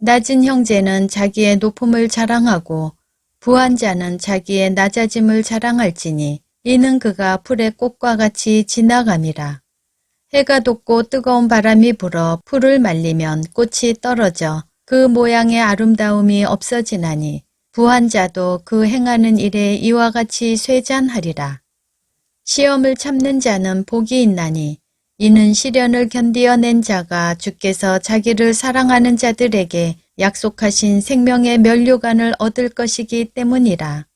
낮은 형제는 자기의 높음을 자랑하고 부한 자는 자기의 낮아짐을 자랑할지니 이는 그가 풀의 꽃과 같이 지나감이라. 해가 돋고 뜨거운 바람이 불어 풀을 말리면 꽃이 떨어져 그 모양의 아름다움이 없어지나니 부한 자도 그 행하는 일에 이와 같이 쇠잔하리라. 시험을 참는 자는 복이 있나니 이는 시련을 견디어낸 자가 주께서 자기를 사랑하는 자들에게 약속하신 생명의 면류관을 얻을 것이기 때문이라.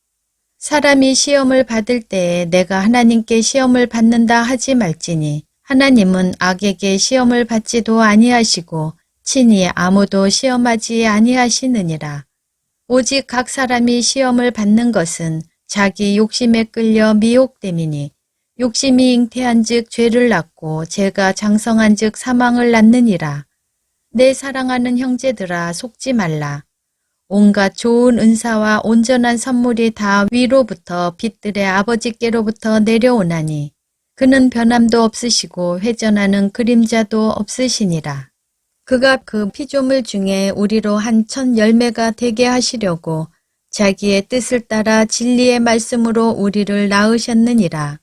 사람이 시험을 받을 때에 내가 하나님께 시험을 받는다 하지 말지니 하나님은 악에게 시험을 받지도 아니하시고 친히 아무도 시험하지 아니하시느니라. 오직 각 사람이 시험을 받는 것은 자기 욕심에 끌려 미혹됨이니 욕심이 잉태한즉 죄를 낳고 죄가 장성한즉 사망을 낳느니라. 내 사랑하는 형제들아 속지 말라. 온갖 좋은 은사와 온전한 선물이 다 위로부터 빛들의 아버지께로부터 내려오나니 그는 변함도 없으시고 회전하는 그림자도 없으시니라. 그가 그 피조물 중에 우리로 한 천 열매가 되게 하시려고 자기의 뜻을 따라 진리의 말씀으로 우리를 낳으셨느니라.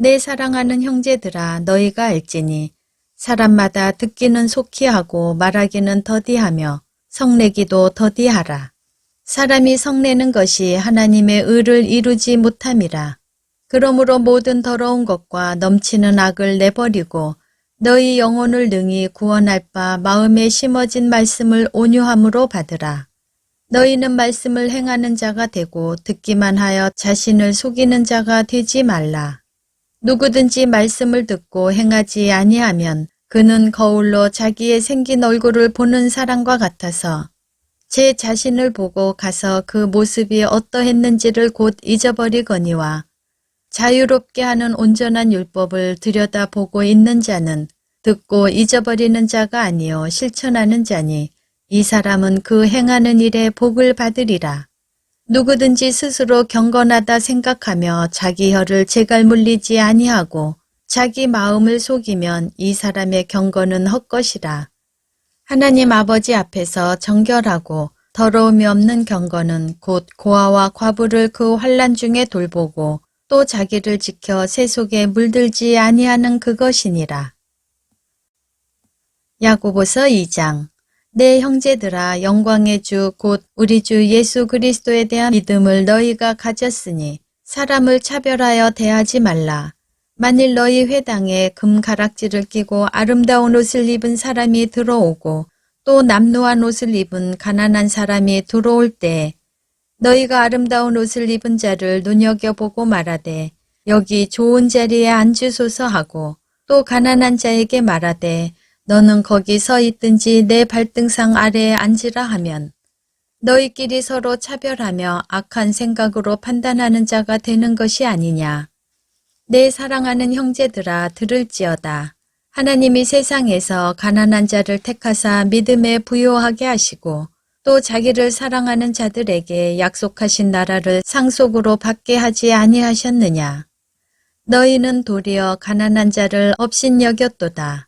내 사랑하는 형제들아 너희가 알지니 사람마다 듣기는 속히 하고 말하기는 더디하며 성내기도 더디하라. 사람이 성내는 것이 하나님의 의를 이루지 못함이라. 그러므로 모든 더러운 것과 넘치는 악을 내버리고 너희 영혼을 능히 구원할 바 마음에 심어진 말씀을 온유함으로 받으라. 너희는 말씀을 행하는 자가 되고 듣기만 하여 자신을 속이는 자가 되지 말라. 누구든지 말씀을 듣고 행하지 아니하면 그는 거울로 자기의 생긴 얼굴을 보는 사람과 같아서 제 자신을 보고 가서 그 모습이 어떠했는지를 곧 잊어버리거니와 자유롭게 하는 온전한 율법을 들여다보고 있는 자는 듣고 잊어버리는 자가 아니요 실천하는 자니 이 사람은 그 행하는 일에 복을 받으리라. 누구든지 스스로 경건하다 생각하며 자기 혀를 제갈 물리지 아니하고 자기 마음을 속이면 이 사람의 경건은 헛것이라. 하나님 아버지 앞에서 정결하고 더러움이 없는 경건은 곧 고아와 과부를 그 환란 중에 돌보고 또 자기를 지켜 새 속에 물들지 아니하는 그것이니라. 야고보서 2장 내 형제들아 영광의 주 곧 우리 주 예수 그리스도에 대한 믿음을 너희가 가졌으니 사람을 차별하여 대하지 말라. 만일 너희 회당에 금 가락지를 끼고 아름다운 옷을 입은 사람이 들어오고 또 남루한 옷을 입은 가난한 사람이 들어올 때 너희가 아름다운 옷을 입은 자를 눈여겨보고 말하되 여기 좋은 자리에 앉으소서 하고 또 가난한 자에게 말하되 너는 거기 서 있든지 내 발등상 아래에 앉으라 하면 너희끼리 서로 차별하며 악한 생각으로 판단하는 자가 되는 것이 아니냐. 내 사랑하는 형제들아 들을지어다. 하나님이 세상에서 가난한 자를 택하사 믿음에 부요하게 하시고 또 자기를 사랑하는 자들에게 약속하신 나라를 상속으로 받게 하지 아니하셨느냐. 너희는 도리어 가난한 자를 업신여겼도다.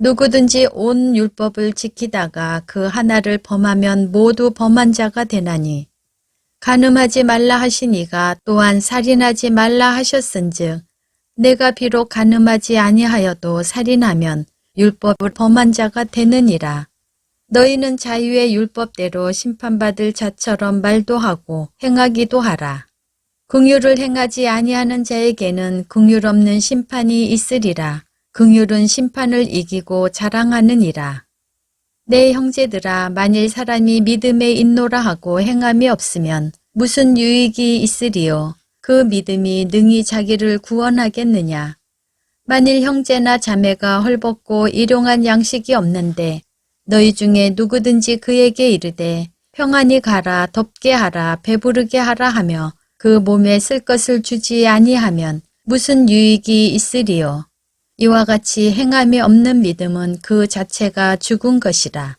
누구든지 온 율법을 지키다가 그 하나를 범하면 모두 범한 자가 되나니 간음하지 말라 하시니가 또한 살인하지 말라 하셨은즉 내가 비록 간음하지 아니하여도 살인하면 율법을 범한 자가 되느니라. 너희는 자유의 율법대로 심판받을 자처럼 말도 하고 행하기도 하라. 긍휼을 행하지 아니하는 자에게는 긍휼 없는 심판이 있으리라. 긍휼은 심판을 이기고 자랑하느니라. 내 형제들아 만일 사람이 믿음에 있노라 하고 행함이 없으면 무슨 유익이 있으리요. 그 믿음이 능히 자기를 구원하겠느냐. 만일 형제나 자매가 헐벗고 일용한 양식이 없는데 너희 중에 누구든지 그에게 이르되 평안히 가라 덥게 하라 배부르게 하라 하며 그 몸에 쓸 것을 주지 아니하면 무슨 유익이 있으리요. 이와 같이 행함이 없는 믿음은 그 자체가 죽은 것이라.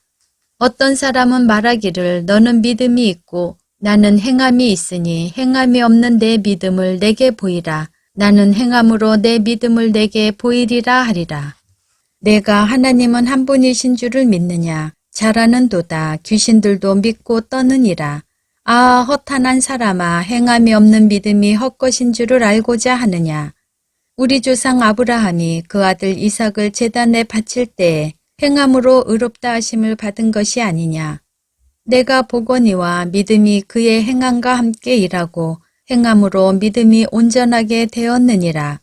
어떤 사람은 말하기를 너는 믿음이 있고 나는 행함이 있으니 행함이 없는 내 믿음을 내게 보이라. 나는 행함으로 내 믿음을 내게 보이리라 하리라. 내가 하나님은 한 분이신 줄을 믿느냐? 잘하는 도다. 귀신들도 믿고 떠느니라. 아, 허탄한 사람아, 행함이 없는 믿음이 헛것인 줄을 알고자 하느냐? 우리 조상 아브라함이 그 아들 이삭을 제단에 바칠 때에 행함으로 의롭다 하심을 받은 것이 아니냐. 내가 보거니와 믿음이 그의 행함과 함께 일하고 행함으로 믿음이 온전하게 되었느니라.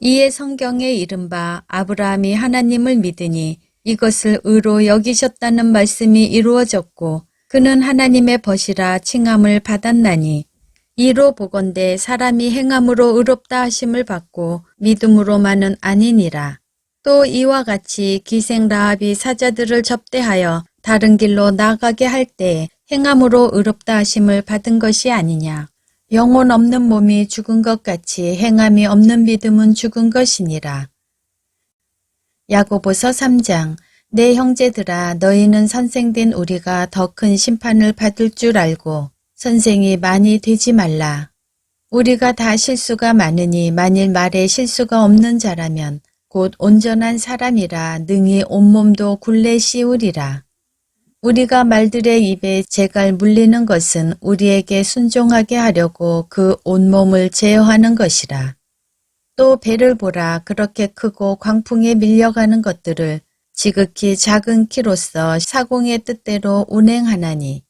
이에 성경에 이른바 아브라함이 하나님을 믿으니 이것을 의로 여기셨다는 말씀이 이루어졌고 그는 하나님의 벗이라 칭함을 받았나니 이로 보건대 사람이 행함으로 의롭다 하심을 받고 믿음으로만은 아니니라. 또 이와 같이 기생 라합이 사자들을 접대하여 다른 길로 나가게 할 때 행함으로 의롭다 하심을 받은 것이 아니냐. 영혼 없는 몸이 죽은 것 같이 행함이 없는 믿음은 죽은 것이니라. 야고보서 3장 내 형제들아 너희는 선생된 우리가 더 큰 심판을 받을 줄 알고 선생이 많이 되지 말라. 우리가 다 실수가 많으니 만일 말에 실수가 없는 자라면 곧 온전한 사람이라 능히 온몸도 굴레 씌우리라. 우리가 말들의 입에 재갈 물리는 것은 우리에게 순종하게 하려고 그 온몸을 제어하는 것이라. 또 배를 보라 그렇게 크고 광풍에 밀려가는 것들을 지극히 작은 키로서 사공의 뜻대로 운행하나니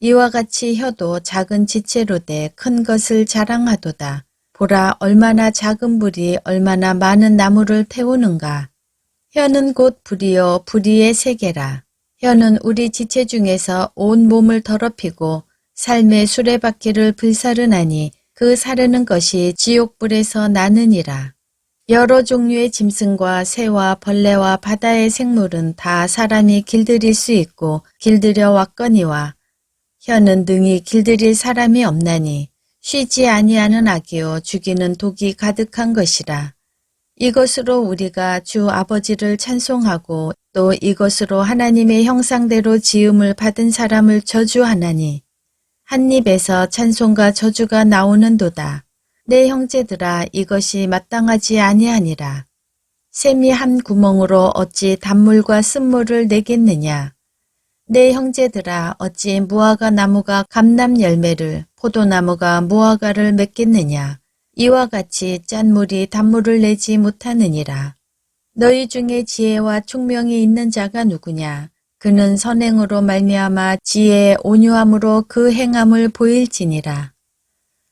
이와 같이 혀도 작은 지체로 돼큰 것을 자랑하도다. 보라 얼마나 작은 불이 얼마나 많은 나무를 태우는가. 혀는 곧 불이요 불이의 세계라. 혀는 우리 지체 중에서 온 몸을 더럽히고 삶의 수레바퀴를 불사르나니 그 사르는 것이 지옥불에서 나느니라. 여러 종류의 짐승과 새와 벌레와 바다의 생물은 다 사람이 길들일 수 있고 길들여 왔거니와 혀는 능히 길들일 사람이 없나니 쉬지 아니하는 악이요 죽이는 독이 가득한 것이라. 이것으로 우리가 주 아버지를 찬송하고 또 이것으로 하나님의 형상대로 지음을 받은 사람을 저주하나니 한 입에서 찬송과 저주가 나오는도다. 내 형제들아 이것이 마땅하지 아니하니라. 샘이 한 구멍으로 어찌 단물과 쓴물을 내겠느냐. 내 형제들아 어찌 무화과 나무가 감람 열매를 포도나무가 무화과를 맺겠느냐. 이와 같이 짠 물이 단물을 내지 못하느니라. 너희 중에 지혜와 총명이 있는 자가 누구냐? 그는 선행으로 말미암아 지혜의 온유함으로 그 행함을 보일지니라.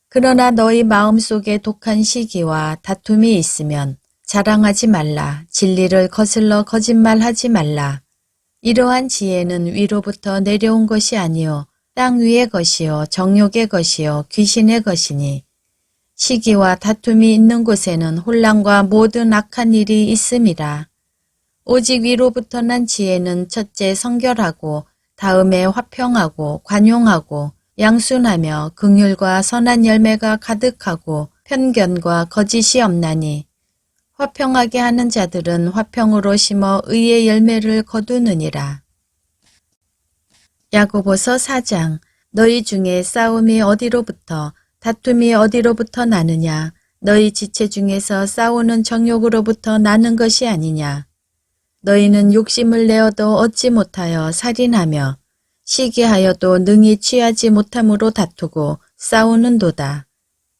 그러나 너희 마음속에 독한 시기와 다툼이 있으면 자랑하지 말라. 진리를 거슬러 거짓말하지 말라. 이러한 지혜는 위로부터 내려온 것이 아니요 땅 위의 것이요 정욕의 것이요 귀신의 것이니 시기와 다툼이 있는 곳에는 혼란과 모든 악한 일이 있음이라. 오직 위로부터 난 지혜는 첫째 성결하고 다음에 화평하고 관용하고 양순하며 긍휼과 선한 열매가 가득하고 편견과 거짓이 없나니 화평하게 하는 자들은 화평으로 심어 의의 열매를 거두느니라. 야고보서 4장 너희 중에 싸움이 어디로부터 다툼이 어디로부터 나느냐 너희 지체 중에서 싸우는 정욕으로부터 나는 것이 아니냐 너희는 욕심을 내어도 얻지 못하여 살인하며 시기하여도 능히 취하지 못함으로 다투고 싸우는도다.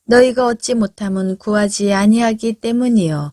너희가 얻지 못함은 구하지 아니하기 때문이요.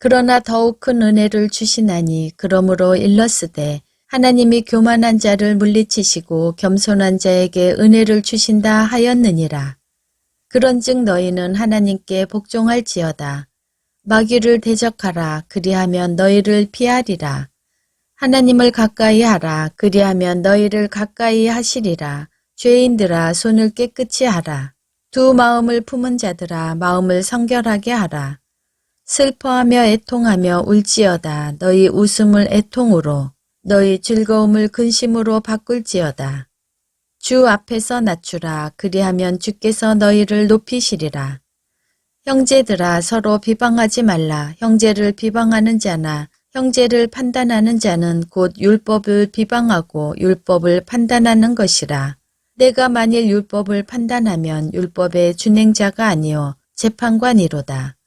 그러나 더욱 큰 은혜를 주시나니 그러므로 일렀으되 하나님이 교만한 자를 물리치시고 겸손한 자에게 은혜를 주신다 하였느니라. 그런즉 너희는 하나님께 복종할지어다. 마귀를 대적하라 그리하면 너희를 피하리라. 하나님을 가까이 하라 그리하면 너희를 가까이 하시리라. 죄인들아 손을 깨끗이 하라. 두 마음을 품은 자들아 마음을 성결하게 하라. 슬퍼하며 애통하며 울지어다. 너희 웃음을 애통으로 너희 즐거움을 근심으로 바꿀지어다. 주 앞에서 낮추라. 그리하면 주께서 너희를 높이시리라. 형제들아 서로 비방하지 말라. 형제를 비방하는 자나 형제를 판단하는 자는 곧 율법을 비방하고 율법을 판단하는 것이라. 내가 만일 율법을 판단하면 율법의 준행자가 아니요 재판관이로다.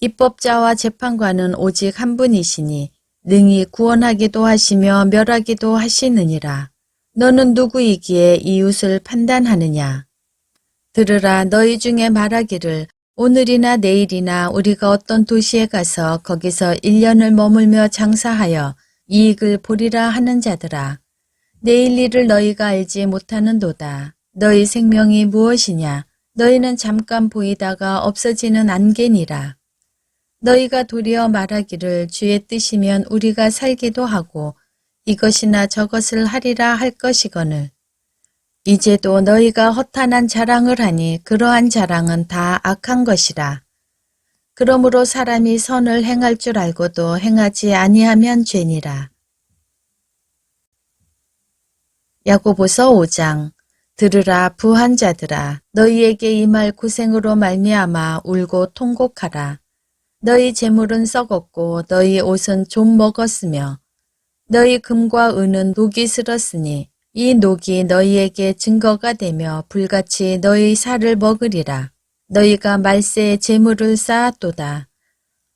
입법자와 재판관은 오직 한 분이시니 능히 구원하기도 하시며 멸하기도 하시느니라. 너는 누구이기에 이웃을 판단하느냐? 들으라 너희 중에 말하기를 오늘이나 내일이나 우리가 어떤 도시에 가서 거기서 1년을 머물며 장사하여 이익을 보리라 하는 자들아. 내일 일을 너희가 알지 못하는 도다. 너희 생명이 무엇이냐? 너희는 잠깐 보이다가 없어지는 안개니라. 너희가 도리어 말하기를 주의 뜻이면 우리가 살기도 하고 이것이나 저것을 하리라 할 것이거늘. 이제도 너희가 허탄한 자랑을 하니 그러한 자랑은 다 악한 것이라. 그러므로 사람이 선을 행할 줄 알고도 행하지 아니하면 죄니라. 야고보서 5장 들으라 부한 자들아 너희에게 임할 고생으로 말미암아 울고 통곡하라. 너희 재물은 썩었고 너희 옷은 좀 먹었으며 너희 금과 은은 녹이 슬었으니 이 녹이 너희에게 증거가 되며 불같이 너희 살을 먹으리라. 너희가 말세에 재물을 쌓았도다.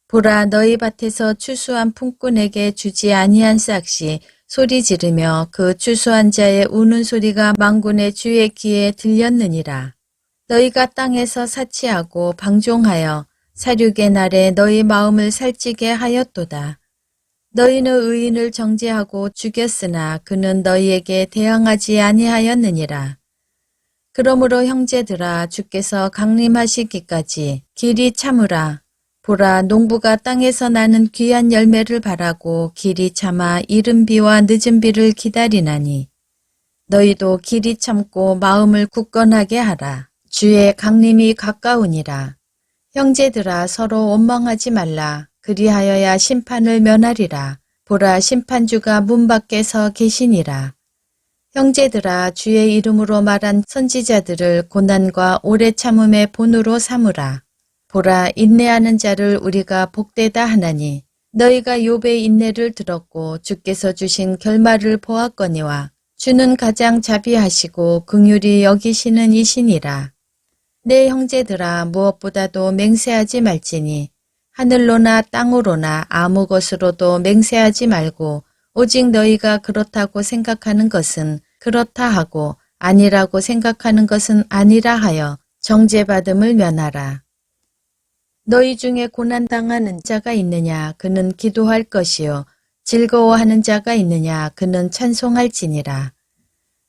보라 너희 밭에서 추수한 품꾼에게 주지 아니한 싹시 소리 지르며 그 추수한 자의 우는 소리가 망군의 주의 귀에 들렸느니라. 너희가 땅에서 사치하고 방종하여 사륙의 날에 너희 마음을 살찌게 하였도다. 너희는 의인을 정죄하고 죽였으나 그는 너희에게 대항하지 아니하였느니라. 그러므로 형제들아 주께서 강림하시기까지 길이 참으라. 보라 농부가 땅에서 나는 귀한 열매를 바라고 길이 참아 이른 비와 늦은 비를 기다리나니 너희도 길이 참고 마음을 굳건하게 하라. 주의 강림이 가까우니라. 형제들아 서로 원망하지 말라. 그리하여야 심판을 면하리라. 보라 심판주가 문 밖에서 계시니라. 형제들아 주의 이름으로 말한 선지자들을 고난과 오래 참음의 본으로 삼으라. 보라 인내하는 자를 우리가 복되다 하나니 너희가 욥의 인내를 들었고 주께서 주신 결말을 보았거니와 주는 가장 자비하시고 긍휼히 여기시는 이시니라. 내 형제들아 무엇보다도 맹세하지 말지니 하늘로나 땅으로나 아무 것으로도 맹세하지 말고 오직 너희가 그렇다고 생각하는 것은 그렇다 하고 아니라고 생각하는 것은 아니라 하여 정죄받음을 면하라. 너희 중에 고난당하는 자가 있느냐 그는 기도할 것이요 즐거워하는 자가 있느냐 그는 찬송할지니라.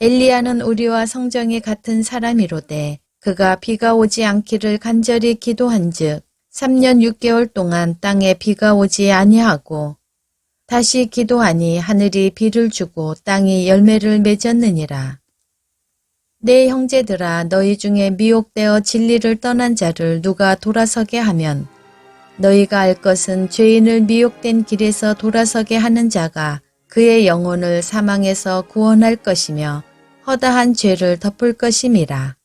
엘리야는 우리와 성정이 같은 사람이로되 그가 비가 오지 않기를 간절히 기도한즉 3년 6개월 동안 땅에 비가 오지 아니하고 다시 기도하니 하늘이 비를 주고 땅이 열매를 맺었느니라. 내 형제들아 너희 중에 미혹되어 진리를 떠난 자를 누가 돌아서게 하면 너희가 알 것은 죄인을 미혹된 길에서 돌아서게 하는 자가 그의 영혼을 사망에서 구원할 것이며 허다한 죄를 덮을 것임이라.